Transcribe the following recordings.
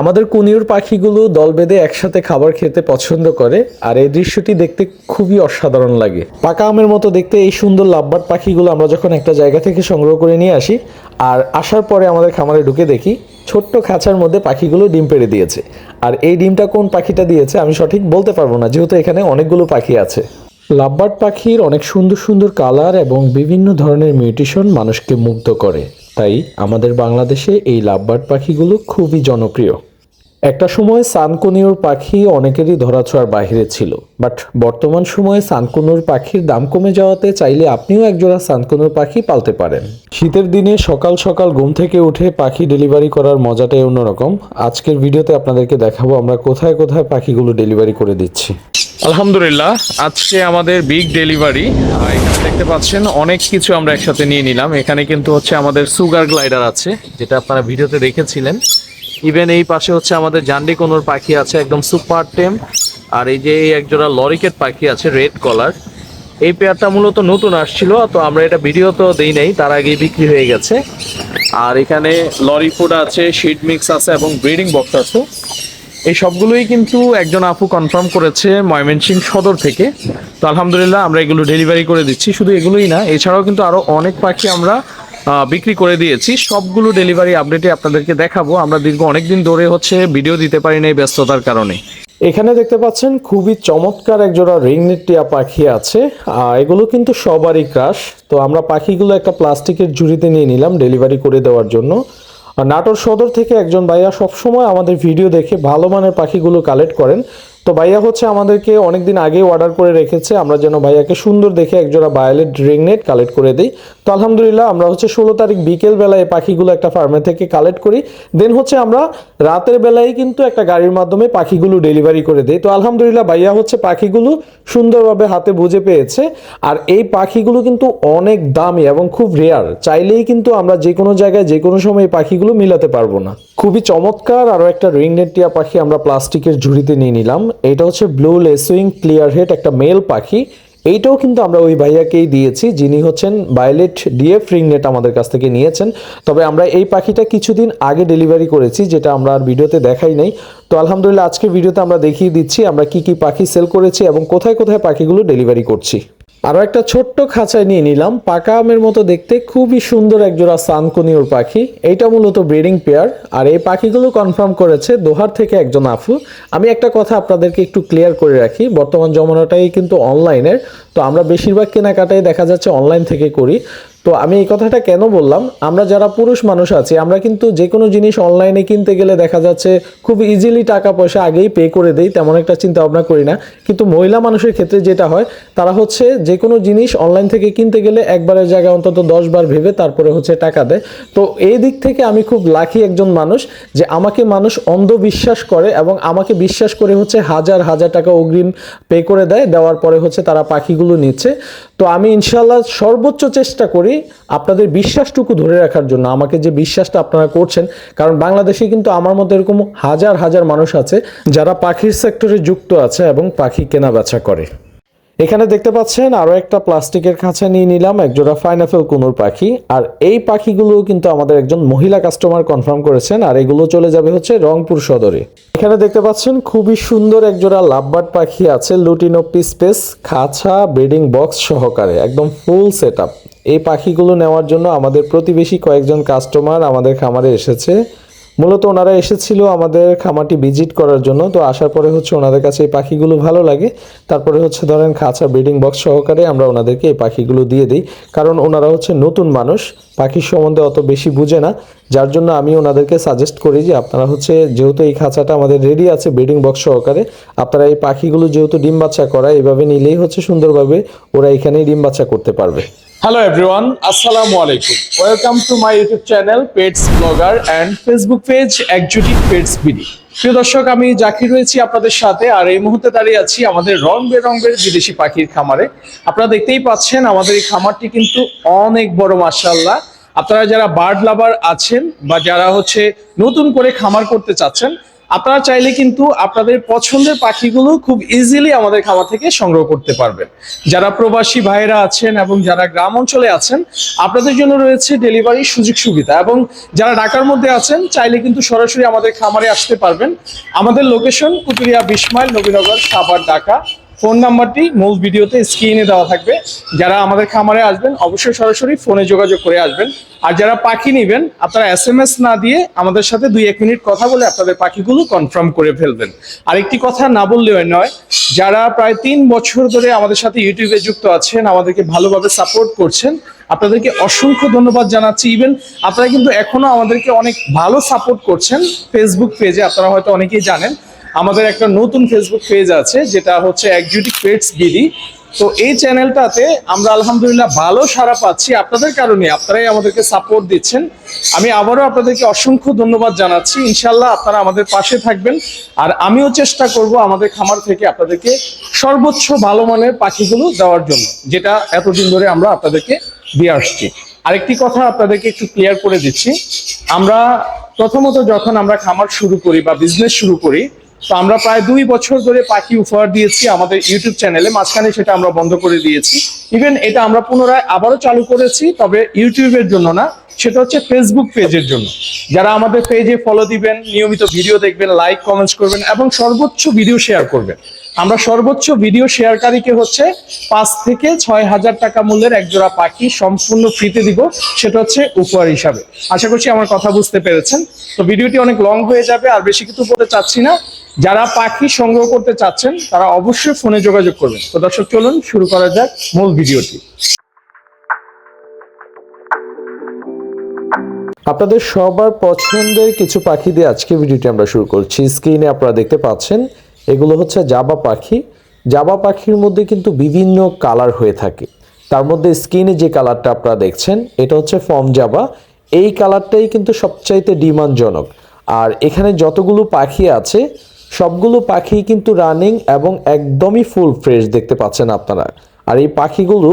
আমাদের কুনিউর পাখিগুলো দল বেঁধে একসাথে খাবার খেতে পছন্দ করে, আর এই দৃশ্যটি দেখতে খুবই অসাধারণ লাগে। পাকা আমের মতো দেখতে এই সুন্দর লাভবাট পাখিগুলো আমরা যখন একটা জায়গা থেকে সংগ্রহ করে নিয়ে আসি, আর আসার পরে আমাদের খামারে ঢুকে দেখি ছোট্ট খাঁচার মধ্যে পাখিগুলো ডিম পেড়ে দিয়েছে। আর এই ডিমটা কোন পাখিটা দিয়েছে আমি সঠিক বলতে পারব না, যেহেতু এখানে অনেকগুলো পাখি আছে। লাভবার্ড পাখির অনেক সুন্দর সুন্দর কালার এবং বিভিন্ন ধরনের মিউটেশন মানুষকে মুগ্ধ করে। তাই আমাদের বাংলাদেশে এই লাভবার্ড পাখিগুলো খুবই জনপ্রিয়। একটা সময় সানকুনিউর পাখি অনেকেরই ধরাছোঁয়ার বাইরে ছিল, বাট বর্তমান সময়ে সানকুনুর পাখির দাম কমে যাওয়াতে চাইলে আপনিও একজোড়া সানকুনুর পাখি পালতে পারেন। শীতের দিনে সকাল সকাল ঘুম থেকে উঠে পাখি ডেলিভারি করার মজাটাই অন্যরকম। আজকের ভিডিওতে আপনাদেরকে দেখাবো আমরা কোথায় কোথায় পাখিগুলো ডেলিভারি করে দিচ্ছি। আলহামদুলিল্লাহ, আজকে আমাদের বিগ ডেলিভারি এখানে দেখতে পাচ্ছেন অনেক কিছু আমরা একসাথে নিয়ে নিলাম। এখানে কিন্তু হচ্ছে আমাদের সুগার গ্লাইডার আছে, যেটা আপনারা ভিডিওতে দেখেছিলেন। ইভেন এই পাশে হচ্ছে আমাদের জান্ডি কোনোর পাখি আছে, একদম সুপার টেম আর এই যে এই একজোড়া লরিকেট পাখি আছে রেড কলার এই পেয়ারটা মূলত নতুন আসছিল, তো আমরা এটা ভিডিও তো দেই নাই, তার আগেই বিক্রি হয়ে গেছে। আর এখানে লরি ফুড আছে শিট মিক্স আছে এবং ব্রিডিং বক্স আছে। এই সবগুলোই কিন্তু একজন আপু কনফার্ম করেছে ময়মনসিংহ সদর থেকে। তো আলহামদুলিল্লাহ আমরা এগুলো ডেলিভারি করে দিচ্ছি। শুধু এগুলোই না, এছাড়াও কিন্তু আরও অনেক পাখি আমরা বিক্রি করে দিয়েছি। সবগুলো ডেলিভারি আপডেটে আপনাদেরকে দেখাবো। আমরা দীর্ঘ অনেকদিন ধরে হচ্ছে ভিডিও দিতে পারি না এই ব্যস্ততার কারণে। এখানে দেখতে পাচ্ছেন, খুবই চমৎকার একজোড়া রিংনেট টিয়া পাখি আছে। এগুলো কিন্তু সবারই ক্রাশ তো আমরা পাখিগুলো একটা প্লাস্টিকের ঝুড়িতে নিয়ে নিলাম ডেলিভারি করে দেওয়ার জন্য। নাটোর সদর থেকে একজন ভাইয়া সবসময় আমাদের ভিডিও দেখে ভালো মানের পাখিগুলো কালেক্ট করেন। তো ভাইয়া হচ্ছে আমাদেরকে অনেকদিন আগে অর্ডার করে রেখেছে। আমরা যেন ভাইয়াকে সুন্দর দেখে একজোড়া বায়োলেট রিংনেট কালেক্ট করে দিই। তো আলহামদুলিল্লাহ, আমরা হচ্ছে ষোলো তারিখ বিকেল বেলায় এই পাখিগুলো একটা ফার্মে থেকে কালেক্ট করি। দেন হচ্ছে আমরা রাতের বেলায় কিন্তু একটা গাড়ির মাধ্যমে পাখিগুলো ডেলিভারি করে দিই। তো আলহামদুলিল্লাহ ভাইয়া হচ্ছে পাখিগুলো সুন্দরভাবে হাতে বুঝে পেয়েছে। আর এই পাখিগুলো কিন্তু অনেক দামি এবং খুব রেয়ার চাইলেই কিন্তু আমরা যে কোনো জায়গায় যে কোনো সময় এই পাখিগুলো মিলাতে পারব না। খুবই চমৎকার আরও একটা রিংনেট টিয়া পাখি আমরা প্লাস্টিকের ঝুড়িতে নিয়ে নিলাম। এটা হচ্ছে ব্লু লেসুইং ক্লিয়ার হেড একটা মেল পাখি। এইটাও কিন্তু আমরা ওই ভাইয়াকেই দিয়েছি, যিনি হচ্ছেন বায়োলেট ডিএফ রিংনেট আমাদের কাছ থেকে নিয়েছেন। তবে আমরা এই পাখিটা কিছুদিন আগে ডেলিভারি করেছি, যেটা আমরা আর ভিডিওতে দেখাই নাই। তো আলহামদুলিল্লাহ আজকে ভিডিওতে আমরা দেখিয়ে দিচ্ছি আমরা কি কি পাখি সেল করেছি এবং কোথায় কোথায় পাখিগুলো ডেলিভারি করছি। আরও একটা ছোট্ট খাঁচায় নিয়ে নিলাম। পাকা আমের মতো দেখতে, খুবই সুন্দর একজোড়া সানকুনিওর পাখি। এইটা মূলত ব্রিডিং পেয়ার। আর এই পাখিগুলো কনফার্ম করেছে দোহার থেকে একজন আফু। আমি একটা কথা আপনাদেরকে একটু ক্লিয়ার করে রাখি। বর্তমান জমানাটাই কিন্তু অনলাইনের তো আমরা বেশিরভাগ কেনাকাটাই দেখা যাচ্ছে অনলাইন থেকে করি। তো আমি এই কথাটা কেন বললাম? আমরা যারা পুরুষ মানুষ আছি, আমরা কিন্তু যে কোনো জিনিস অনলাইনে কিনতে গেলে দেখা যাচ্ছে খুব ইজিলি টাকা পয়সা আগেই পে করে দেই, তেমন একটা চিন্তা ভাবনা করি না। কিন্তু মহিলা মানুষের ক্ষেত্রে যেটা হয়, তারা হচ্ছে যে কোনো জিনিস অনলাইন থেকে কিনতে গেলে একবারের জায়গায় অন্তত দশ বার ভেবে তারপরে হচ্ছে টাকা দেয়। তো এই দিক থেকে আমি খুব লাখি একজন মানুষ যে আমাকে মানুষ অন্ধবিশ্বাস করে এবং আমাকে বিশ্বাস করে হচ্ছে হাজার হাজার টাকা অগ্রিম পে করে দেয়। দেওয়ার পরে হচ্ছে তারা পাখিগুলো নিচ্ছে। তো আমি ইনশাল্লাহ সর্বোচ্চ চেষ্টা করি আপনাদের বিশ্বাসটুকু ধরে রাখার জন্য, আমাকে যে বিশ্বাসটা আপনারা করছেন। কারণ বাংলাদেশে কিন্তু আমার মতো এরকম হাজার হাজার মানুষ আছে যারা পাখির সেক্টরে যুক্ত আছে এবং পাখি কেনা বেচা করে। এখানে দেখতে পাচ্ছেন আরও একটা প্লাস্টিকের খাঁচা নিয়ে নিলাম একজোড়া ফাইনাফেল কুনুর পাখি। আর এই পাখিগুলো কিন্তু আমাদের একজন মহিলা কাস্টমার কনফার্ম করেছেন, আর এগুলো চলে যাবে হচ্ছে রংপুর সদরে। এখানে দেখতে পাচ্ছেন খুবই সুন্দর একজোড়া লাভবার্ড পাখি আছে লুটিনোপি স্পেস খাঁচা ব্রিডিং বক্স সহকারে, একদম ফুল সেট এই পাখিগুলো নেওয়ার জন্য আমাদের প্রতিবেশী কয়েকজন কাস্টমার আমাদের খামারে এসেছে। মূলত ওনারা এসেছিল আমাদের খামারটি ভিজিট করার জন্য, তো আসার পরে হচ্ছে ওনাদের কাছে এই পাখিগুলো ভালো লাগে। তারপরে হচ্ছে ধরেন খাঁচা ব্রিডিং বক্স সহকারে আমরা ওনাদেরকে এই পাখিগুলো দিয়ে দিই, কারণ ওনারা হচ্ছে নতুন মানুষ পাখির সম্বন্ধে অত বেশি বুঝে না। যার জন্য আমি ওনাদেরকে সাজেস্ট করি যে আপনারা হচ্ছে যেহেতু এই খাঁচাটা আমাদের রেডি আছে ব্রিডিং বক্স সহকারে, আপনারা এই পাখিগুলো যেহেতু ডিম বাচ্চা করা এভাবে নিলেই হচ্ছে সুন্দরভাবে ওরা এখানেই ডিম বাচ্চা করতে পারবে। হ্যালো এভরিওয়ান আসসালামু আলাইকুম welcome to my YouTube channel pets blogger and Facebook page Ekjuti pets BD প্রিয় দর্শক, আমি জাকির রয়েছি আপনাদের সাথে, আর এই মুহূর্তে দাঁড়িয়ে আছি আমাদের রং বেরঙের বিদেশি পাখির খামারে। আপনারা দেখতেই পাচ্ছেন, আমাদের এই খামারটি কিন্তু অনেক বড় মার্শাল্লাহ আপনারা যারা বার্ড লাভার আছেন বা যারা হচ্ছে নতুন করে খামার করতে চাচ্ছেন আপনারা চাইলে কিন্তু আপনাদের পছন্দের পাখিগুলো খুব ইজিলি আমাদের খাবার থেকে সংগ্রহ করতে পারবেন। যারা প্রবাসী ভাইরা আছেন এবং যারা গ্রাম অঞ্চলে আছেন, আপনাদের জন্য রয়েছে ডেলিভারি সুযোগ সুবিধা এবং যারা ঢাকার মধ্যে আছেন, চাইলে কিন্তু সরাসরি আমাদের খামারে আসতে পারবেন। আমাদের লোকেশন কুতুরিয়া বিশ মাইল নবীনগর সাভার, ঢাকা। ফোন নাম্বারটি মূল ভিডিওতে স্ক্রিনে দেওয়া থাকবে। যারা আমাদের খামারে আসবেন, অবশ্যই সরাসরি ফোনে যোগাযোগ করে আসবেন। আর যারা পাখি নেবেন, আপনারা এস এম এস না দিয়ে আমাদের সাথে দুই, এক মিনিট কথা বলে আপনাদের পাখিগুলো কনফার্ম করে ফেলবেন। আরেকটি কথা না বললেও নয়, যারা প্রায় তিন বছর ধরে আমাদের সাথে ইউটিউবে যুক্ত আছেন, আমাদেরকে ভালোভাবে সাপোর্ট করছেন, আপনাদেরকে অসংখ্য ধন্যবাদ জানাচ্ছি। ইভেন আপনারা কিন্তু এখনও আমাদেরকে অনেক ভালো সাপোর্ট করছেন। ফেসবুক পেজে আপনারা হয়তো অনেকেই জানেন আমাদের একটা নতুন ফেসবুক পেজ আছে, যেটা হচ্ছে একজুটিক পেটস বিডি তো এই চ্যানেলটাতে আমরা আলহামদুলিল্লাহ ভালো সাড়া পাচ্ছি আপনাদের কারণে, আপনারাই আমাদেরকে সাপোর্ট দিচ্ছেন। আমি আবারও আপনাদেরকে অসংখ্য ধন্যবাদ জানাচ্ছি। ইনশাল্লাহ আপনারা আমাদের পাশে থাকবেন। আর আমিও চেষ্টা করব আমাদের খামার থেকে আপনাদেরকে সর্বোচ্চ ভালো মানের পাখিগুলো দেওয়ার জন্য, যেটা এতদিন ধরে আমরা আপনাদেরকে দিয়ে আসছি। আরেকটি কথা আপনাদেরকে একটু ক্লিয়ার করে দিচ্ছি। আমরা প্রথমত যখন আমরা খামার শুরু করি বা বিজনেস শুরু করি তো আমরা প্রায় দুই বছর ধরে পাখি উপহার দিয়েছি আমাদের ইউটিউব চ্যানেলে, মাঝখানে সেটা আমরা বন্ধ করে দিয়েছি। ইভেন এটা আমরা পুনরায় আবারও চালু করেছি, তবে ইউটিউবের জন্য না, সেটা হচ্ছে ফেসবুক পেজের জন্য। যারা আমাদের পেজে ফলো দিবেন, নিয়মিত ভিডিও দেখবেন লাইক কমেন্টস করবেন, এবং সর্বোচ্চ ভিডিও শেয়ার করবেন। আমরা সর্বোচ্চ ভিডিও শেয়ারকারীকে হচ্ছে পাঁচ থেকে ছয় হাজার টাকা মূল্যের একজোড়া পাখি সম্পূর্ণ ফ্রিতে দিব, সেটা হচ্ছে উপহার হিসাবে। আশা করছি আমার কথা বুঝতে পেরেছেন। তো ভিডিওটি অনেক লং হয়ে যাবে, আর বেশি কিছু বলতে চাচ্ছি না। যারা পাখি সংগ্রহ করতে চাচ্ছেন, তারা অবশ্যই ফোনে যোগাযোগ করবেন। তো দর্শক, চলুন, শুরু করা যাক মূল ভিডিওটি। আপনাদের সবার পছন্দের কিছু পাখি দিয়ে আজকে ভিডিওটি আমরা শুরু করছি। স্ক্রিনে আপনারা দেখতে পাচ্ছেন, এগুলো হচ্ছে জাবা পাখি। জাবা পাখির মধ্যে কিন্তু বিভিন্ন কালার হয়ে থাকে। তার মধ্যে স্ক্রিনে যে কালারটা আপনারা দেখছেন, এটা হচ্ছে ফর্ম জাবা। এই কালারটাই কিন্তু সবচাইতে ডিমান্ডজনক। আর এখানে যতগুলো পাখি আছে সবগুলো পাখি কিন্তু রানিং এবং একদমই ফুল ফ্রেশ দেখতে পাচ্ছেন আপনারা। আর এই পাখিগুলো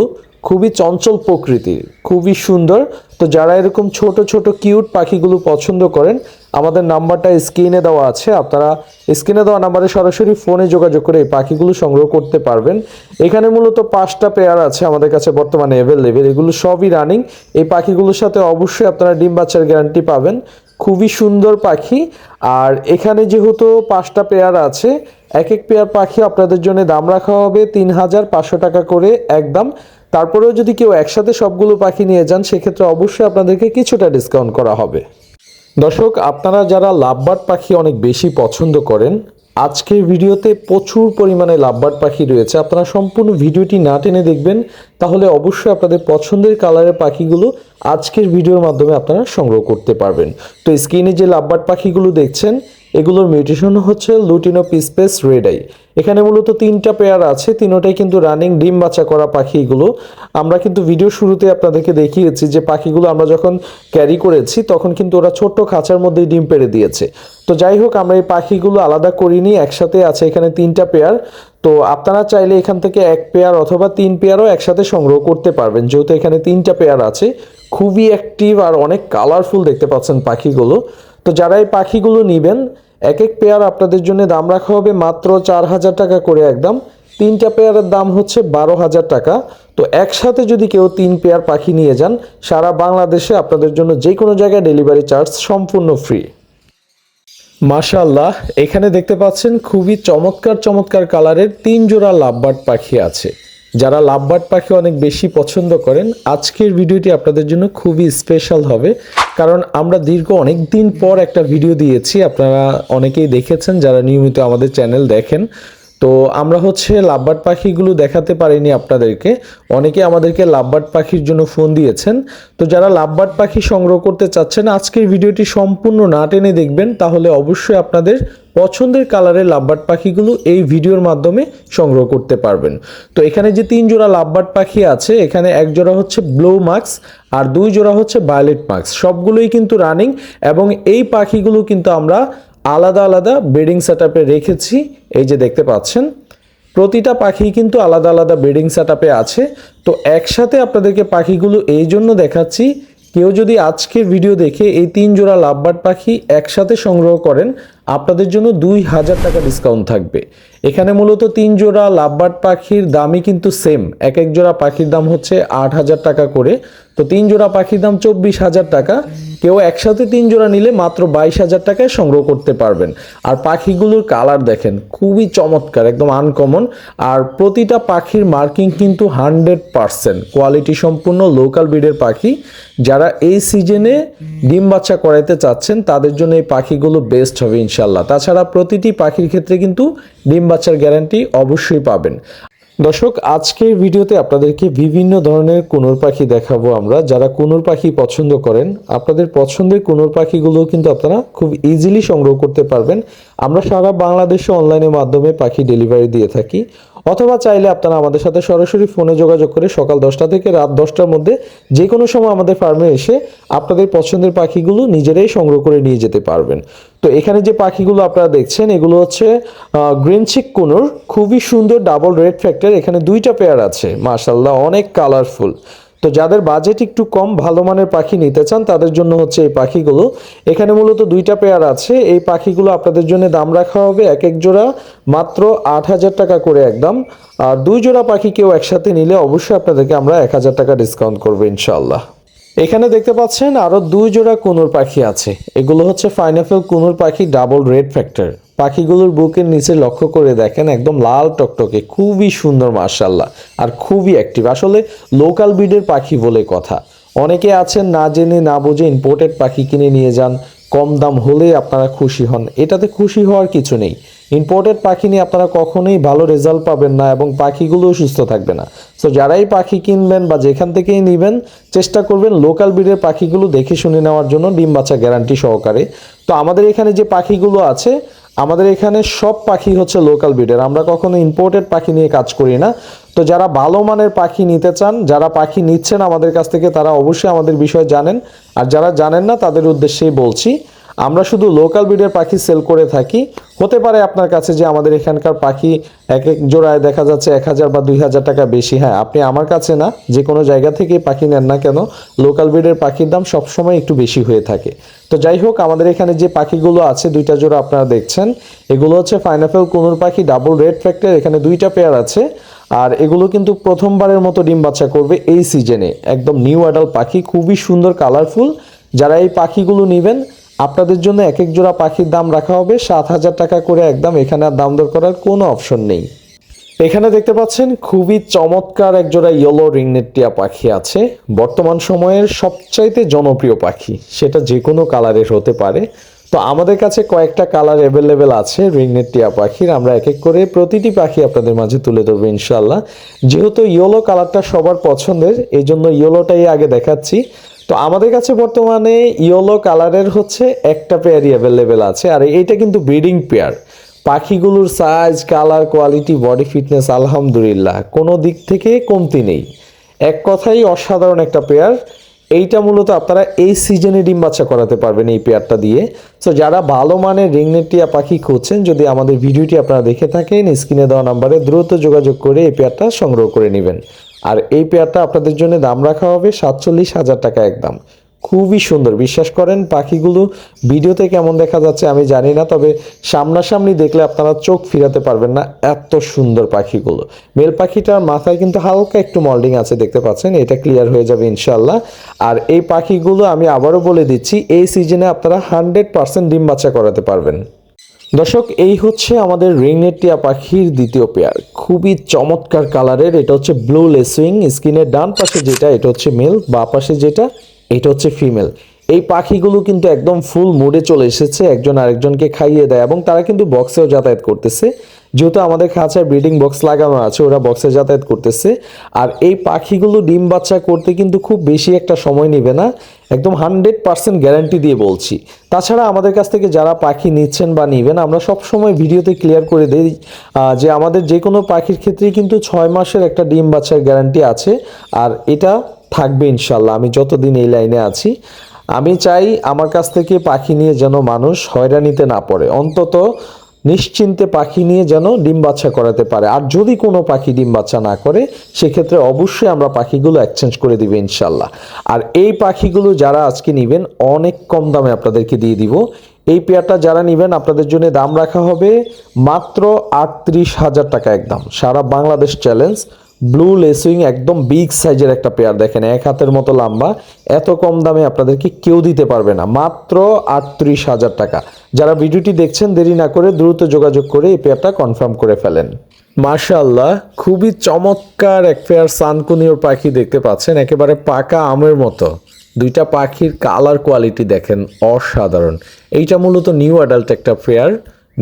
খুবই চঞ্চল প্রকৃতির, খুবই সুন্দর। তো যারা এরকম ছোট ছোট কিউট পাখিগুলো পছন্দ করেন, আমাদের নাম্বারটা স্ক্রিনে দেওয়া আছে। আপনারা স্ক্রিনে দেওয়া নাম্বারে সরাসরি ফোনে যোগাযোগ করে এই পাখিগুলো সংগ্রহ করতে পারবেন। এখানে মূলত পাঁচটা পেয়ার আছে আমাদের কাছে বর্তমানে অ্যাভেলেবেল এগুলো সবই রানিং এই পাখিগুলোর সাথে অবশ্যই আপনারা ডিম বাচ্চার গ্যারান্টি পাবেন। খুবই সুন্দর পাখি। আর এখানে যেহেতু পাঁচটা পেয়ার আছে এক এক পেয়ার পাখি আপনাদের জন্য দাম রাখা হবে তিন হাজার পাঁচশো টাকা করে একদম। তারপরেও যদি কেউ একসাথে সবগুলো পাখি নিয়ে যান, সেক্ষেত্রে অবশ্যই আপনাদেরকে কিছুটা ডিসকাউন্ট করা হবে। দর্শক, আপনারা যারা লাভবার্ড পাখি অনেক বেশি পছন্দ করেন আজকের ভিডিওতে প্রচুর পরিমাণে লাভবার পাখি রয়েছে। আপনারা সম্পূর্ণ ভিডিওটি না টেনে দেখবেন, তাহলে অবশ্যই আপনাদের পছন্দের কালারের পাখিগুলো আজকের ভিডিওর মাধ্যমে আপনারা সংগ্রহ করতে পারবেন। তো স্ক্রিনে যে লাভবার্ড পাখিগুলো দেখছেন এগুলোর মিউটেশন হচ্ছে লুটিনো পিসপেস রেড আই এখানে মূলত তিনটা পেয়ার আছে, তিনোটাই কিন্তু রানিং ডিম বাচ্চা করা পাখি এগুলো। আমরা কিন্তু ভিডিও শুরুতে আপনাদেরকে দেখিয়েছি যে পাখিগুলো আমরা যখন ক্যারি করেছি, তখন কিন্তু ওরা ছোট্ট খাঁচার মধ্যেই ডিম পেড়ে দিয়েছে। তো যাই হোক, আমরা এই পাখিগুলো আলাদা করিনি, একসাথে আছে এখানে তিনটা পেয়ার তো আপনারা চাইলে এখান থেকে এক পেয়ার অথবা তিন পেয়ারও একসাথে সংগ্রহ করতে পারবেন, যেহেতু এখানে তিনটা পেয়ার আছে। খুবই অ্যাক্টিভ আর অনেক কালারফুল দেখতে পাচ্ছেন পাখিগুলো। তো যারা এই পাখিগুলো নেবেন এক এক পেয়ার আপনাদের জন্য দাম রাখা হবে মাত্র চার হাজার টাকা করে একদম। তিনটা পেয়ারের দাম হচ্ছে বারো হাজার টাকা। তো একসাথে যদি কেউ তিন পেয়ার পাখি নিয়ে যান, সারা বাংলাদেশে আপনাদের জন্য যে কোনো জায়গায় ডেলিভারি চার্জ সম্পূর্ণ ফ্রি। মাশাল্লাহ এখানে দেখতে পাচ্ছেন খুবই চমৎকার চমৎকার কালারের তিন জোড়া লাভবার্ড পাখি আছে। যারা লাভবার্ড পাখি অনেক বেশি পছন্দ করেন, আজকের ভিডিওটি আপনাদের জন্য খুবই স্পেশাল হবে। কারণ আমরা দীর্ঘ অনেক দিন পর একটা ভিডিও দিয়েছি, আপনারা অনেকেই দেখেছেন, যারা নিয়মিত আমাদের চ্যানেল দেখেন। তো আমরা হচ্ছে লাভবার্ড পাখিগুলো দেখাতে পারিনি আপনাদেরকে, অনেকে আমাদেরকে লাভবার্ড পাখির জন্য ফোন দিয়েছেন। তো যারা লাভবার্ড পাখি সংগ্রহ করতে চাচ্ছেন, আজকের ভিডিওটি সম্পূর্ণ না টেনে দেখবেন, তাহলে অবশ্যই আপনাদের পছন্দের কালারের লাভবার্ড পাখিগুলো এই ভিডিওর মাধ্যমে সংগ্রহ করতে পারবেন। তো এখানে যে তিন জোড়া লাভবার্ড পাখি আছে, এখানে এক জোড়া হচ্ছে ব্লু মার্কস আর দুই জোড়া হচ্ছে ভায়োলেট মার্কস সবগুলোই কিন্তু রানিং এবং এই পাখিগুলো কিন্তু আমরা আলাদা আলাদা ব্রিডিং সেট রেখেছি। এই যে দেখতে পাচ্ছেন, প্রতিটা পাখি কিন্তু আলাদা আলাদা ব্রিডিং সেট আছে। তো একসাথে আপনাদেরকে পাখিগুলো এই জন্য দেখাচ্ছি, কেউ যদি আজকের ভিডিও দেখে এই তিন জোড়া লাভবার্ড পাখি একসাথে সংগ্রহ করেন আপনাদের জন্য দুই হাজার টাকা ডিসকাউন্ট থাকবে। এখানে মূলত তিন জোড়া লাভবার্ড পাখির দামই কিন্তু সেম এক এক জোড়া পাখির দাম হচ্ছে আট হাজার টাকা করে। তো তিন জোড়া পাখির দাম চব্বিশ হাজার টাকা। কেউ একসাথে তিন জোড়া নিলে মাত্র বাইশ হাজার টাকায় সংগ্রহ করতে পারবেন। আর পাখিগুলোর কালার দেখেন, খুবই চমৎকার, একদম আনকমন আর প্রতিটা পাখির মার্কিং কিন্তু হান্ড্রেড পারসেন্ট। কোয়ালিটি সম্পূর্ণ লোকাল ব্রিডের পাখি। যারা এই সিজনে ডিম বাচ্চা করাইতে চাচ্ছেন, তাদের জন্য এই পাখিগুলো বেস্ট হবে ইনশাল্লাহ তাছাড়া প্রতিটি পাখির ক্ষেত্রে কিন্তু ডিম বাচ্চার গ্যারান্টি অবশ্যই পাবেন। দর্শক, আজকের ভিডিওতে আপনাদেরকে বিভিন্ন ধরনের কুনুর পাখি দেখাবো আমরা। যারা কুনুর পাখি পছন্দ করেন, আপনাদের পছন্দের কুনুর পাখিগুলোও কিন্তু আপনারা খুব ইজিলি সংগ্রহ করতে পারবেন। আমরা সারা বাংলাদেশে অনলাইনের মাধ্যমে পাখি ডেলিভারি দিয়ে থাকি। অথবা চাইলে আপনারা আমাদের সাথে সরাসরি ফোনে যোগাযোগ করে সকাল দশটা থেকে রাত দশটার মধ্যে যে কোনো সময় আমাদের ফার্মে এসে আপনাদের পছন্দের পাখিগুলো নিজেরাই সংগ্রহ করে নিয়ে যেতে পারবেন। তো এখানে যে পাখিগুলো আপনারা দেখছেন, এগুলো হচ্ছে গ্রিন চিক কোনোর। খুবই সুন্দর ডাবল রেড ফ্যাক্টর এখানে দুইটা পেয়ার আছে। মার্শাল্লাহ অনেক কালারফুল তো যাদের বাজেট একটু কম ভালো মানের পাখি নিতে চান, তাদের জন্য হচ্ছে এই পাখিগুলো। এখানে মূলত দুইটা পেয়ার আছে। এই পাখিগুলো আপনাদের জন্য দাম রাখা হবে এক এক জোড়া, মাত্র আট হাজার টাকা করে একদম। আর দুই জোড়া পাখি কেউ একসাথে নিলে অবশ্যই আপনাদেরকে আমরা এক হাজার টাকা ডিসকাউন্ট করব ইনশাল্লাহ এখানে দেখতে পাচ্ছেন আরও দুই জোড়া কুনুর পাখি আছে। এগুলো হচ্ছে ফাইনাফেল কুনুর পাখি ডাবল রেড ফ্যাক্টর পাখিগুলোর বুকের নিচে লক্ষ্য করে দেখেন একদম লাল টকটকে, খুবই সুন্দর মার্শাল্লাহ আর খুবই অ্যাক্টিভ আসলে লোকাল ব্রিডের পাখি বলে কথা। অনেকে আছেন না জেনে, না বুঝে ইম্পোর্টেড পাখি কিনে নিয়ে যান, কম দাম হলে আপনারা খুশি হন। এটাতে খুশি হওয়ার কিছু নেই। ইম্পোর্টেড পাখি নিয়ে আপনারা কখনোই ভালো রেজাল্ট পাবেন না এবং পাখিগুলোও সুস্থ থাকবে না। সো যারাই পাখি কিনবেন বা যেখান থেকেই নেবেন, চেষ্টা করবেন লোকাল ব্রিডের পাখিগুলো দেখে শুনে নেওয়ার জন্য ডিম বাচ্চা গ্যারান্টি সহকারে। তো আমাদের এখানে যে পাখিগুলো আছে আমাদের এখানে সব পাখি হচ্ছে লোকাল ব্রিডের আমরা কখনো ইম্পোর্টেড পাখি নিয়ে কাজ করি না। তো যারা ভালো মানের পাখি নিতে চান, যারা পাখি নিচ্ছেন আমাদের কাছ থেকে, তারা অবশ্যই আমাদের বিষয়ে জানেন। আর যারা জানেন না, তাদের উদ্দেশ্যেই বলছি আমরা শুধু লোকাল ব্রিডের পাখি সেল করে থাকি। হতে পারে আপনার কাছে যে আমাদের এখানকার পাখি এক এক জোড়ায় দেখা যাচ্ছে এক হাজার বা দুই হাজার টাকা বেশি। হ্যাঁ আপনি আমার কাছে না, যে কোনো জায়গা থেকে পাখি নেন না কেন লোকাল ব্রিডের পাখির দাম সবসময় একটু বেশি হয়ে থাকে। তো যাই হোক, আমাদের এখানে যে পাখিগুলো আছে, দুইটা জোড়া আপনারা দেখছেন। এগুলো হচ্ছে ফাইনাফেল কুনুর পাখি ডাবল রেড ফ্যাক্টর এখানে দুইটা পেয়ার আছে। আর এগুলো কিন্তু প্রথমবারের মতো ডিম বাচ্চা করবে এই সিজনে একদম নিউ অ্যাডাল পাখি, খুবই সুন্দর কালারফুল যারা এই পাখিগুলো নেবেন আপনাদের জন্য এক এক জোড়া পাখির দাম রাখা হবে। সাত হাজার টাকা করে একদম এখানে আর দাম দর করার কোনো অপশন নেই। এখানে দেখতে পাচ্ছেন, খুবই চমৎকার এক জোড়া ইয়েলো রিংনেট টিয়া পাখি আছে। বর্তমান সময়ের সবচাইতে জনপ্রিয় পাখি। সেটা যে কোনো কালারের হতে পারে। তো আমাদের কাছে কয়েকটা কালার অ্যাভেলেবেল আছে রিংনেট টিয়া পাখির। আমরা এক এক করে প্রতিটি পাখি আপনাদের মাঝে তুলে ধরবো ইনশাল্লাহ যেহেতু ইয়েলো কালারটা সবার পছন্দের এই জন্য ইয়েলোটাই আগে দেখাচ্ছি। তো আমাদের কাছে বর্তমানে ইয়েলো কালারের হচ্ছে একটা পেয়ারই অ্যাভেলেবেল আছে, আর এইটা কিন্তু ব্রিডিং পেয়ার পাখিগুলোর size colour quality body fitness আলহামদুলিল্লাহ, কোনো দিক থেকে কমতি নেই। এক কথাই অসাধারণ একটা পেয়ার এইটা মূলত আপনারা এই সিজনে ডিম বাচ্চা করাতে পারবেন এই পেয়ারটা দিয়ে। সো যারা ভালো মানের রিংনেটিয়া পাখি খুঁজছেন, যদি আমাদের ভিডিওটি আপনারা দেখে থাকেন, স্ক্রিনে দেওয়া নাম্বারে দ্রুত যোগাযোগ করে এই পেয়ারটা সংগ্রহ করে নেবেন। আর এই পেয়ারটা আপনাদের জন্য দাম রাখা হবে সাতচল্লিশ হাজার টাকা একদম। খুবই সুন্দর। বিশ্বাস করেন, পাখিগুলো ভিডিওতে কেমন দেখা যাচ্ছে আমি জানি না, তবে সামনাসামনি দেখলে আপনারা চোখ ফিরাতে পারবেন না এত সুন্দর পাখিগুলো। মেল পাখিটার মাথায় কিন্তু হালকা একটু মল্ডিং আছে, দেখতে পাচ্ছেন? এটা ক্লিয়ার হয়ে যাবে ইনশাল্লাহ আর এই পাখিগুলো আমি আবারও বলে দিচ্ছি, এই সিজনে আপনারা হান্ড্রেড পার্সেন্ট ডিম বাচ্চা করাতে পারবেন। দর্শক, এই হচ্ছে আমাদের রিংনেট টিয়া পাখির দ্বিতীয় পেয়ার খুবই চমৎকার কালারের এটা হচ্ছে ব্লু লেসুইং, স্কিনের ডান পাশে যেটা, এটা হচ্ছে মেল বা পাশে যেটা এটা হচ্ছে ফিমেল এই পাখিগুলো কিন্তু একদম ফুল মুডে চলে এসেছে, একজন আরেকজনকে খাইয়ে দেয় এবং তারা কিন্তু বক্সেও যাতায়াত করতেছে। যেহেতু আমাদের খাঁচায় ব্রিডিং বক্স লাগানো আছে, ওরা বক্সে যাতায়াত করতেছে। আর এই পাখিগুলো ডিম বাচ্চা করতে কিন্তু খুব বেশি একটা সময় নেবে না, একদম হান্ড্রেড পার্সেন্ট গ্যারান্টি দিয়ে বলছি। তাছাড়া আমাদের কাছ থেকে যারা পাখি নিচ্ছেন বা নিবেন, আমরা সব সময় ভিডিওতে ক্লিয়ার করে দিই যে আমাদের যে কোনো পাখির ক্ষেত্রেই কিন্তু ছয় মাসের একটা ডিম বাচ্চার গ্যারান্টি আছে। আর এটা থাকবে ইনশাল্লাহ আমি যতদিন এই লাইনে আছি, আমি চাই আমার কাছ থেকে পাখি নিয়ে যেন মানুষ হয়রানিতে না পড়ে। অন্তত নিশ্চিন্তে পাখি নিয়ে যেন ডিম বাচ্চা করাতে পারে। আর যদি কোনো পাখি ডিম বাচ্চা না করে, সেক্ষেত্রে অবশ্যই আমরা পাখিগুলো এক্সচেঞ্জ করে দিব ইনশাল্লাহ আর এই পাখিগুলো যারা আজকে নেবেন, অনেক কম দামে আপনাদেরকে দিয়ে দিব। এই পেয়ারটা যারা নেবেন, আপনাদের জন্য দাম রাখা হবে মাত্র আটত্রিশ হাজার টাকা একদম। সারা বাংলাদেশ চ্যালেঞ্জ ব্লু লেসুইং একদম বিগ সাইজের একটা পেয়ার দেখেন, এক হাতের মতো লম্বা। এত কম দামে আপনাদেরকে কেউ দিতে পারবে না। মাত্র আটত্রিশ হাজার টাকা। যারা ভিডিওটি দেখছেন, দেরি না করে দ্রুত যোগাযোগ করে এই পেয়ারটা কনফার্ম করে ফেলেন। মার্শাল্লাহ খুবই চমৎকার এক পেয়ার সানকুনিওর পাখি দেখতে পাচ্ছেন, একেবারে পাকা আমের মতো। দুইটা পাখির কালার কোয়ালিটি দেখেন অসাধারণ। এইটা মূলত নিউ অ্যাডাল্ট একটা পেয়ার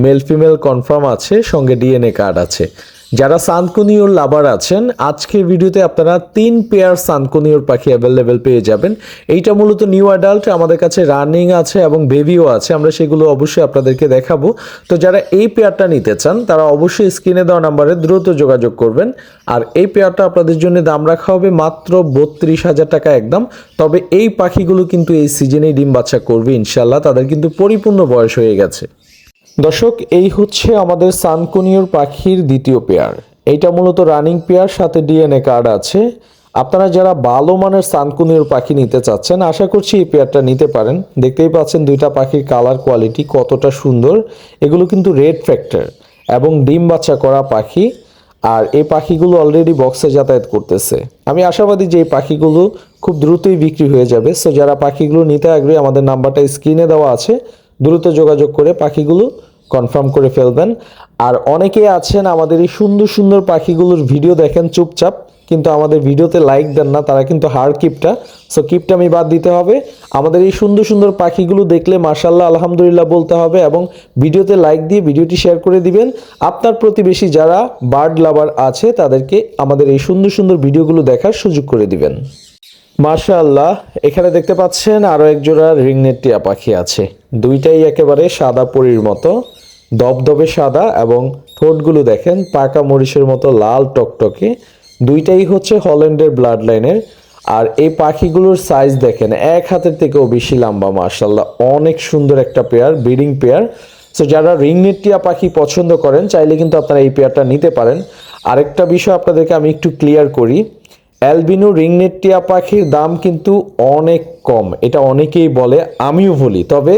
মেল ফিমেল কনফার্ম আছে, সঙ্গে ডিএনএ কার্ড আছে। যারা সানকুনিওর লাভার আছেন, আজকের ভিডিওতে আপনারা তিন পেয়ার সানকুনিওর পাখি অ্যাভেলেবেল পেয়ে যাবেন। এইটা মূলত নিউ অ্যাডাল্ট আমাদের কাছে রানিং আছে এবং বেবিও আছে, আমরা সেগুলো অবশ্যই আপনাদেরকে দেখাবো। তো যারা এই পেয়ারটা নিতে চান, তারা অবশ্যই স্ক্রিনে দেওয়া নাম্বারে দ্রুত যোগাযোগ করবেন। আর এই পেয়ারটা আপনাদের জন্য দাম রাখা হবে মাত্র বত্রিশ হাজার টাকা একদম। তবে এই পাখিগুলো কিন্তু এই সিজনেই ডিম বাচ্চা করবে ইনশাল্লাহ তাদের কিন্তু পরিপূর্ণ বয়স হয়ে গেছে। দর্শক, এই হচ্ছে আমাদের সানকুনিওর পাখির দ্বিতীয় পেয়ার। এইটা মূলত রানিং পেয়ার, সাথে ডিএনএ কার্ড আছে। আপনারা যারা ভালো মানের সানকুনিওর পাখি নিতে চাচ্ছেন, আশা করছি এই পেয়ারটা নিতে পারেন। দেখতেই পাচ্ছেন দুইটা পাখির কালার কোয়ালিটি কতটা সুন্দর। এগুলো কিন্তু রেড ফ্যাক্টর এবং ডিম বাচ্চা করা পাখি। আর এই পাখিগুলো অলরেডি বক্সে যাতায়াত করতেছে। আমি আশাবাদী যে এই পাখিগুলো খুব দ্রুতই বিক্রি হয়ে যাবে। সো যারা পাখিগুলো নিতে আগ্রহী, আমাদের নাম্বারটা স্ক্রিনে দেওয়া আছে। দ্রুত যোগাযোগ করে পাখিগুলো কনফার্ম করে ফেলবেন। আর অনেকেই আছেন আমাদের এই সুন্দর সুন্দর পাখিগুলোর ভিডিও দেখেন চুপচাপ, কিন্তু আমাদের ভিডিওতে লাইক দেন না, তারা কিন্তু হার কিপটা সো কিপটা আমি বাদ দিতে হবে। আমাদের এই সুন্দর সুন্দর পাখিগুলো দেখলে মার্শাল্লাহ আলহামদুলিল্লাহ বলতে হবে এবং ভিডিওতে লাইক দিয়ে ভিডিওটি শেয়ার করে দিবেন। আপনার প্রতিবেশী যারা বার্ড লাভার আছে, তাদেরকে আমাদের এই সুন্দর সুন্দর ভিডিওগুলো দেখার সুযোগ করে দিবেন। মাশাআল্লাহ, এখানে দেখতে পাচ্ছেন আরও এক জোড়া রিংনেট টিয়া পাখি আছে। দুইটাই একেবারে সাদা পরির মতো। দবদবে সাদা এবং ঠোঁটগুলো দেখেন পাকা মরিচের মতো লাল টকটকে। দুইটাই হচ্ছে হল্যান্ডের ব্লাড লাইনের আর এই পাখিগুলোর সাইজ দেখেন, এক হাতের থেকেও বেশি লম্বা মার্শাল্লাহ অনেক সুন্দর একটা পেয়ার ব্রিডিং পেয়ার সো যারা রিংনেট টিয়া পাখি পছন্দ করেন, চাইলে কিন্তু আপনারা এই পেয়ারটা নিতে পারেন। আরেকটা বিষয় আপনাদেরকে আমি একটু ক্লিয়ার করি। অ্যালবিনো রিংনেট টিয়া পাখির দাম কিন্তু অনেক কম। এটা অনেকেই বলে, আমিও বলি। তবে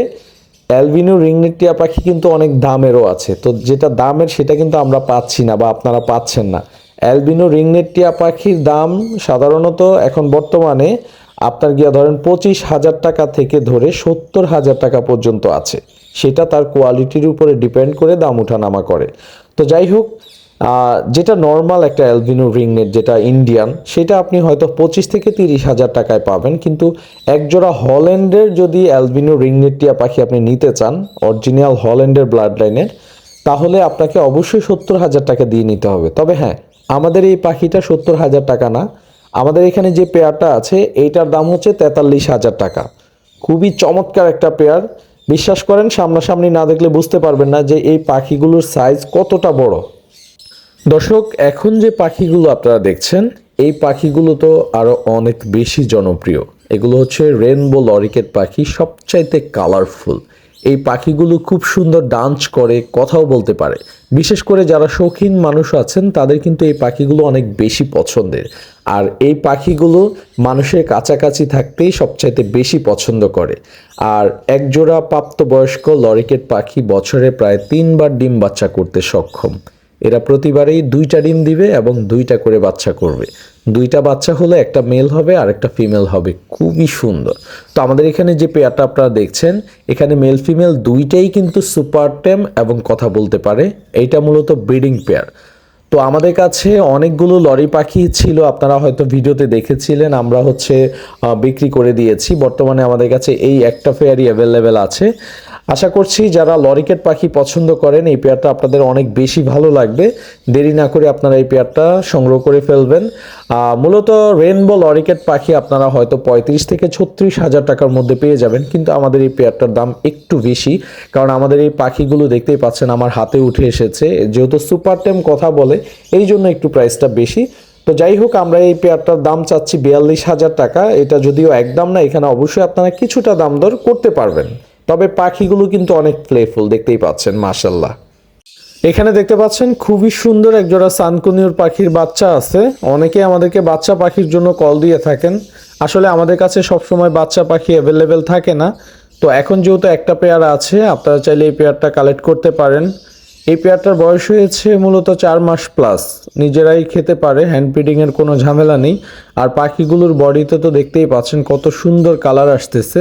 অ্যালবিনো রিংনেট টিয়া পাখি কিন্তু অনেক দামেরও আছে। তো যেটা দামের সেটা কিন্তু আমরা পাচ্ছি না বা আপনারা পাচ্ছেন না। অ্যালবিনো রিংনেট টিয়া পাখির দাম সাধারণত এখন বর্তমানে আপনার গিয়া ধরেন পঁচিশ হাজার টাকা থেকে ধরে সত্তর হাজার টাকা পর্যন্ত আছে। সেটা তার কোয়ালিটির উপরে ডিপেন্ড করে দাম ওঠানামা করে। তো যাই হোক যেটা নর্মাল একটা অ্যালবিনো রিংনেট যেটা ইন্ডিয়ান সেটা আপনি হয়তো পঁচিশ থেকে তিরিশ হাজার টাকায় পাবেন। কিন্তু একজোড়া হল্যান্ডের যদি অ্যালবিনো রিংনেট টিয়া পাখি আপনি নিতে চান অরিজিনাল হল্যান্ডের ব্লাড লাইনের তাহলে আপনাকে অবশ্যই সত্তর হাজার টাকা দিয়ে নিতে হবে। তবে হ্যাঁ আমাদের এই পাখিটা সত্তর হাজার টাকা না। আমাদের এখানে যে পেয়ারটা আছে, এইটার দাম হচ্ছে তেতাল্লিশ হাজার টাকা। খুবই চমৎকার একটা পেয়ার বিশ্বাস করেন, সামনাসামনি না দেখলে বুঝতে পারবেন না যে এই পাখিগুলোর সাইজ কতটা বড়। দর্শক, এখন যে পাখিগুলো আপনারা দেখছেন, এই পাখিগুলো তো আরও অনেক বেশি জনপ্রিয়। এগুলো হচ্ছে রেনবো লরিকেট পাখি, সবচাইতে কালারফুল। এই পাখিগুলো খুব সুন্দর ডান্স করে, কথাও বলতে পারে। বিশেষ করে যারা শৌখিন মানুষ আছেন, তাদের কিন্তু এই পাখিগুলো অনেক বেশি পছন্দের। আর এই পাখিগুলো মানুষের কাছাকাছি থাকতেই সবচাইতে বেশি পছন্দ করে। আর একজোড়া প্রাপ্তবয়স্ক লরিকেট পাখি বছরে প্রায় তিনবার ডিম বাচ্চা করতে সক্ষম। এরা প্রতিবারেই দুইটা ডিম দিবে এবং দুইটা করে বাচ্চা করবে। দুইটা বাচ্চা হলে একটা মেল হবে আর একটা ফিমেল হবে। খুবই সুন্দর। তো আমাদের এখানে যে পেয়ারটা আপনারা দেখছেন, এখানে মেল ফিমেল দুইটাই কিন্তু সুপার টেম এবং কথা বলতে পারে। এইটা মূলত ব্রিডিং পেয়ার তো আমাদের কাছে অনেকগুলো লরি পাখি ছিল, আপনারা হয়তো ভিডিওতে দেখেছিলেন, আমরা হচ্ছে বিক্রি করে দিয়েছি। বর্তমানে আমাদের কাছে এই একটা পেয়ারই অ্যাভেলেবেল আছে। আশা করছি যারা লরিকেট পাখি পছন্দ করেন, এই পেয়ারটা আপনাদের অনেক বেশি ভালো লাগবে। দেরি না করে আপনারা এই পেয়ারটা সংগ্রহ করে ফেলবেন। মূলত রেনবো লরিকেট পাখি আপনারা হয়তো পঁয়ত্রিশ থেকে ছত্রিশ হাজার টাকার মধ্যে পেয়ে যাবেন, কিন্তু আমাদের এই পেয়ারটার দাম একটু বেশি, কারণ আমাদের এই পাখিগুলো দেখতেই পাচ্ছেন আমার হাতে উঠে এসেছে। যেহেতু সুপার টেম কথা বলে, এই জন্য একটু প্রাইসটা বেশি। তো যাই হোক, আমরা এই পেয়ারটার দাম চাচ্ছি বিয়াল্লিশ হাজার টাকা। এটা যদিও একদম না, এখানে অবশ্যই আপনারা কিছুটা দাম দর করতে পারবেন। তবে পাখিগুলো কিন্তু অনেক প্লেফুল দেখতেই পাচ্ছেন মাশাল্লাহ এখানে দেখতে পাচ্ছেন, খুবই সুন্দর একজোড়া সানকুনিওর পাখির বাচ্চা আছে। অনেকে আমাদেরকে বাচ্চা পাখির জন্য কল দিয়ে থাকেন। আসলে আমাদের কাছে সবসময় বাচ্চা পাখি অ্যাভেলেবেল থাকে না। তো এখন যেহেতু একটা পেয়ার আছে, আপনারা চাইলে এই পেয়ারটা কালেক্ট করতে পারেন। এই পেয়ারটার বয়স হয়েছে মূলত চার মাস প্লাস নিজেরাই খেতে পারে হ্যান্ড এর কোনো ঝামেলা নেই। আর পাখিগুলোর বডিতে তো দেখতেই পাচ্ছেন কত সুন্দর কালার আসতেছে।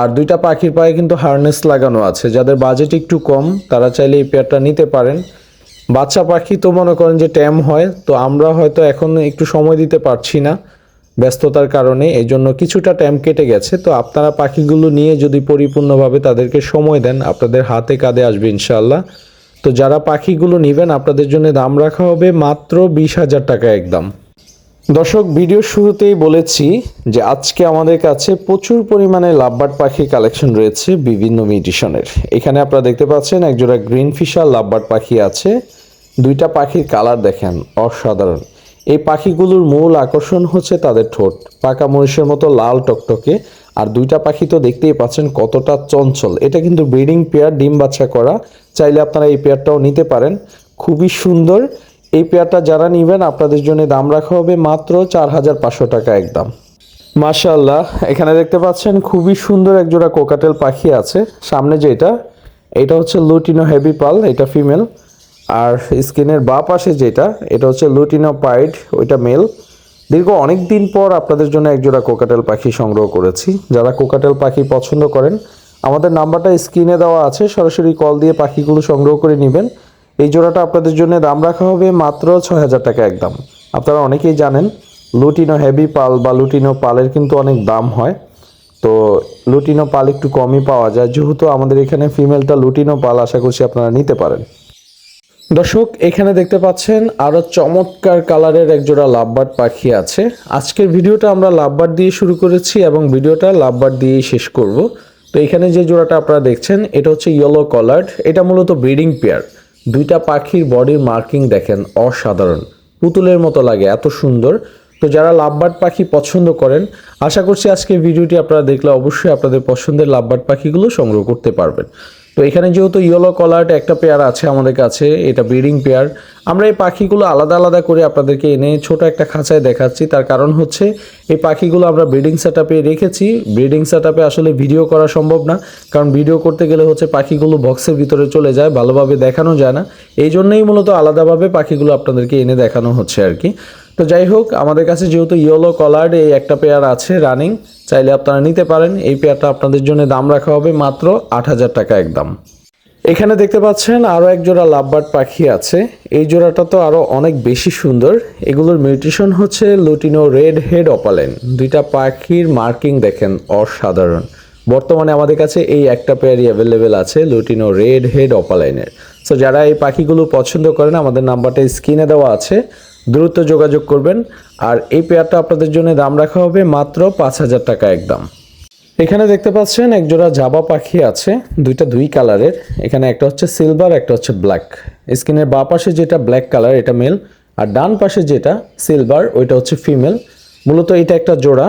আর দুইটা পাখির পায়ে কিন্তু হার্নেস লাগানো আছে। যাদের বাজেট একটু কম, তারা চাইলে এই পেয়ারটা নিতে পারেন। বাচ্চা পাখি তো মনে করেন যে ট্যাম হয়, তো আমরা হয়তো এখন একটু সময় দিতে পারছি না ব্যস্ততার কারণে, এই জন্য কিছুটা ট্যাম কেটে গেছে। তো আপনারা পাখিগুলো নিয়ে যদি পরিপূর্ণভাবে তাদেরকে সময় দেন, আপনাদের হাতে কাঁধে আসবে ইনশাল্লাহ তো যারা পাখিগুলো নেবেন, আপনাদের জন্য দাম রাখা হবে মাত্র বিশ হাজার টাকা একদম। দর্শক ভিডিও শুরুতেই বলেছি যে আজকে আমাদের কাছে প্রচুর পরিমাণে লাভবার্ড পাখি কালেকশন রয়েছে বিভিন্ন মিউটিশনের। এখানে আপনারা দেখতে পাচ্ছেন একজোড়া গ্রিন ফিশার লাভবার্ড পাখি আছে। দুইটা পাখির কালার দেখেন, অসাধারণ। এই পাখিগুলোর মূল আকর্ষণ হচ্ছে তাদের ঠোঁট, পাকা মরিচের মতো লাল টকটকে। আর দুইটা পাখি তো দেখতেই পাচ্ছেন কতটা চঞ্চল। এটা কিন্তু ব্রিডিং পেয়ার, ডিম বাচ্চা করা। চাইলে আপনারা এই পেয়ারটাও নিতে পারেন। খুবই সুন্দর এই পেয়ারটা যারা নেবেন, আপনাদের জন্য দাম রাখা হবে মাত্র চার হাজার পাঁচশো টাকা একদম মাশাল্লাহ এখানে দেখতে পাচ্ছেন খুবই সুন্দর এক জোড়া কোকাটেল পাখি আছে। সামনে যেটা, এটা হচ্ছে লুটিনো হেভি পাল, এটা ফিমেল। আর স্কিনের বা পাশে যেটা, এটা হচ্ছে লুটিনো পাইড, ওইটা মেল। দীর্ঘ অনেক দিন পর আপনাদের জন্য এক জোড়া কোকাটেল পাখি সংগ্রহ করেছি। যারা কোকাটেল পাখি পছন্দ করেন, আমাদের নাম্বারটা স্ক্রিনে দেওয়া আছে, সরাসরি কল দিয়ে পাখিগুলো সংগ্রহ করে নেবেন। এই জোড়াটা আপনাদের জন্য দাম রাখা হবে মাত্র ছয় হাজার টাকা একদম। আপনারা অনেকেই জানেন, লুটিনো হেভি পাল বা লুটিনো পালের কিন্তু অনেক দাম হয়। তো লুটিনো পাল একটু কমই পাওয়া যায়, যেহেতু আমাদের এখানে ফিমেলটা লুটিনো পাল আশা করছি আপনারা নিতে পারেন। দর্শক, এখানে দেখতে পাচ্ছেন আরও চমৎকার কালারের একজোড়া লাভবার্ড পাখি আছে। আজকের ভিডিওটা আমরা লাভবার্ড দিয়ে শুরু করেছি এবং ভিডিওটা লাভবার্ড দিয়েই শেষ করব। তো এখানে যে জোড়াটা আপনারা দেখছেন, এটা হচ্ছে ইয়েলো কালার্ড এটা মূলত ব্রিডিং পেয়ার দুইটা পাখির বডির মার্কিং দেখেন অসাধারণ। পুতুলের মতো লাগে, এত সুন্দর। তো যারা লাভবার্ড পাখি পছন্দ করেন, আশা করছি আজকের ভিডিওটি আপনারা দেখলে অবশ্যই আপনাদের পছন্দের লাভবার্ড পাখিগুলো সংগ্রহ করতে পারবেন। তো এখানে যেহেতু ইয়েলো কলার্ট একটা পেয়ার আছে আমাদের কাছে, এটা ব্রিডিং পেয়ার আমরা এই পাখিগুলো আলাদা আলাদা করে আপনাদেরকে এনে ছোট একটা খাঁচায় দেখাচ্ছি। তার কারণ হচ্ছে, এই পাখিগুলো আমরা ব্রিডিং সেট রেখেছি। ব্রিডিং সেট আসলে ভিডিও করা সম্ভব না, কারণ ভিডিও করতে গেলে হচ্ছে পাখিগুলো বক্সের ভিতরে চলে যায়, ভালোভাবে দেখানো যায় না। এই জন্যই মূলত আলাদাভাবে পাখিগুলো আপনাদেরকে এনে দেখানো হচ্ছে আর কি। তো যাই হোক, আমাদের কাছে যেহেতু ইয়েলো কলার্ড এই একটা পেয়ার আছে রানিং চাইলে আপনারা নিতে পারেন। এই পেয়ারটা আপনাদের জন্য দাম রাখা হবে মাত্র আট হাজার টাকা একদম। এখানে দেখতে পাচ্ছেন আরও এক জোড়া লাভবার্ড পাখি আছে। এই জোড়াটা তো আরও অনেক বেশি সুন্দর। এগুলোর মিউটেশন হচ্ছে লুটিনো রেড হেড অপালেন দুইটা পাখির মার্কিং দেখেন অসাধারণ। বর্তমানে আমাদের কাছে এই একটা পেয়ারই অ্যাভেলেবেল আছে লুটিনো রেড হেড অপালাইনের সো যারা এই পাখিগুলো পছন্দ করেন, আমাদের নাম্বারটা স্ক্রিনে দেওয়া আছে। দ্রুত যোগাযোগ করবেন। আর এই পেয়ারটা আপনাদের জন্য দাম রাখা হবে মাত্র পাঁচ হাজার টাকা একদম। এখানে দেখতে পাচ্ছেন এক জোড়া জাবা পাখি আছে, দুইটা দুই কালারের। এখানে একটা হচ্ছে সিলভার একটা হচ্ছে ব্ল্যাক স্কিনের বা পাশে যেটা ব্ল্যাক কালার এটা মেল আর ডান পাশে যেটা সিলভার ওইটা হচ্ছে ফিমেল মূলত এটা একটা জোড়া।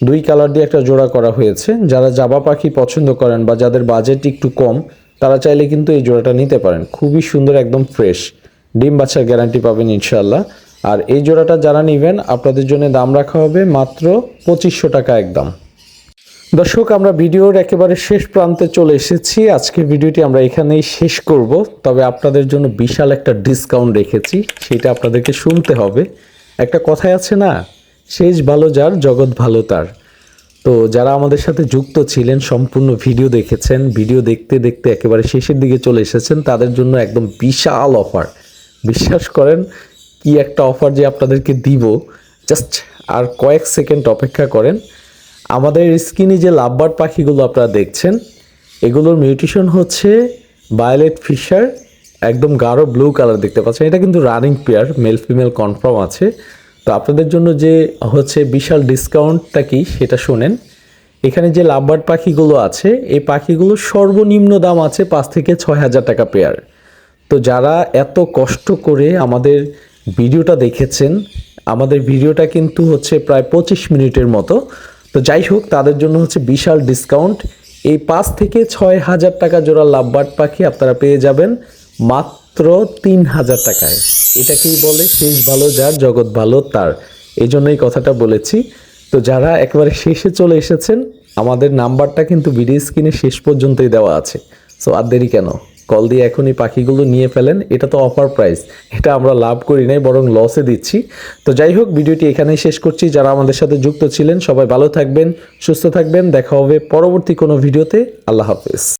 দুই কালার দিয়ে একটা জোড়া করা হয়েছে। যারা জাবা পাখি পছন্দ করেন বা যাদের বাজেট একটু কম, তারা চাইলে কিন্তু এই জোড়াটা নিতে পারেন। খুবই সুন্দর, একদম ফ্রেশ ডিম বাচ্চার গ্যারান্টি পাবেন ইনশাল্লাহ আর এই জোড়াটা যারা নেবেন, আপনাদের জন্য দাম রাখা হবে মাত্র পঁচিশশো টাকা একদম। দর্শক, আমরা ভিডিওর একেবারে শেষ প্রান্তে চলে এসেছি। আজকের ভিডিওটি আমরা এখানেই শেষ করব। তবে আপনাদের জন্য বিশাল একটা ডিসকাউন্ট রেখেছি, সেটা আপনাদেরকে শুনতে হবে। একটা কথাই আছে না, শেষ ভালো যার, জগৎ ভালো তার। তো যারা আমাদের সাথে যুক্ত ছিলেন, সম্পূর্ণ ভিডিও দেখেছেন, ভিডিও দেখতে দেখতে একেবারে শেষের দিকে চলে এসেছেন, তাদের জন্য একদম বিশাল অফার বিশ্বাস করেন কি একটা অফার যে আপনাদেরকে দিব জাস্ট আর কয়েক সেকেন্ড অপেক্ষা করেন। আমাদের স্কিনে যে লাভবার্ড পাখিগুলো আপনারা দেখছেন, এগুলোর মিউটেশন হচ্ছে ভায়োলেট ফিশার একদম গাঢ় ব্লু কালার দেখতে পাচ্ছেন। এটা কিন্তু running pair male female confirm আছে। তো আপনাদের জন্য যে হচ্ছে বিশাল ডিসকাউন্টটা কি, সেটা শোনেন। এখানে যে লাভবার্ড পাখিগুলো আছে, এই পাখিগুলো সর্বনিম্ন দাম আছে পাঁচ থেকে ছয় হাজার টাকা পেয়ার তো যারা এত কষ্ট করে আমাদের ভিডিওটা দেখেছেন, আমাদের ভিডিওটা কিন্তু হচ্ছে প্রায় পঁচিশ মিনিটের মতো। তো যাই হোক, তাদের জন্য হচ্ছে বিশাল ডিসকাউন্ট এই পাঁচ থেকে ছয় হাজার টাকা জোড়া লাভবার্ড পাখি আপনারা পেয়ে যাবেন মাত্র তিন হাজার টাকায়। এটাকেই বলে শেষ ভালো যার, জগৎ ভালো তার। এই জন্যই কথাটা বলেছি। তো যারা একেবারে শেষে চলে এসেছেন, আমাদের নাম্বারটা কিন্তু ভিডিও স্ক্রিনে শেষ পর্যন্তই দেওয়া আছে। সো আর দেরি কেন? কল দিয়ে এখনই পাখিগুলো নিয়ে ফেলেন, এটা তো অফার প্রাইস এটা আমরা লাভ করি নাই, বরং লসে দিচ্ছি। তো যাই হোক, ভিডিওটি এখানেই শেষ করছি। যারা আমাদের সাথে যুক্ত ছিলেন, সবাই ভালো থাকবেন, সুস্থ থাকবেন। দেখা হবে পরবর্তী কোনো ভিডিওতে। আল্লাহ হাফেজ।